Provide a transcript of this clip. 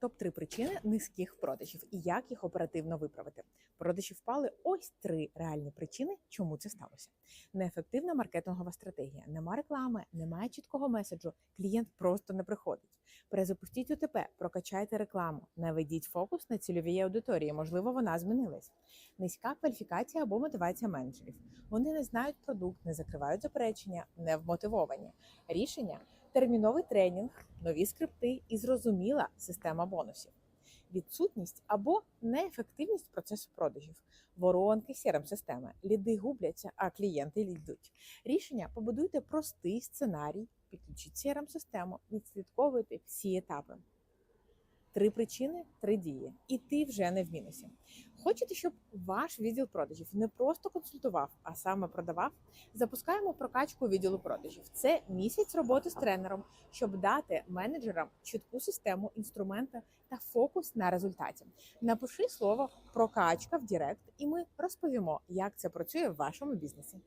Топ 3 причини низьких продажів і як їх оперативно виправити. Продажі впали ось три реальні причини, чому це сталося. Неефективна маркетингова стратегія, нема реклами, немає чіткого меседжу. Клієнт просто не приходить. Перезапустіть УТП, прокачайте рекламу, наведіть фокус на цільовій аудиторії. Можливо, вона змінилась. Низька кваліфікація або мотивація менеджерів. Вони не знають продукт, не закривають заперечення, не вмотивовані. Рішення терміновий тренінг, нові скрипти і зрозуміла система бонусів. Відсутність або неефективність процесу продажів, воронки crm системи ліди губляться, а клієнти лідуть. Рішення побудуйте простий сценарій, підключіть crm систему відслідковуйте всі етапи. Три причини, три дії, і ти вже не в мінусі. Хочете, щоб ваш відділ продажів не просто консультував, а саме продавав? Запускаємо прокачку відділу продажів. Це місяць роботи з тренером, щоб дати менеджерам чітку систему, інструменти та фокус на результаті. Напиши слово прокачка в Директ, і ми розповімо, як це працює в вашому бізнесі.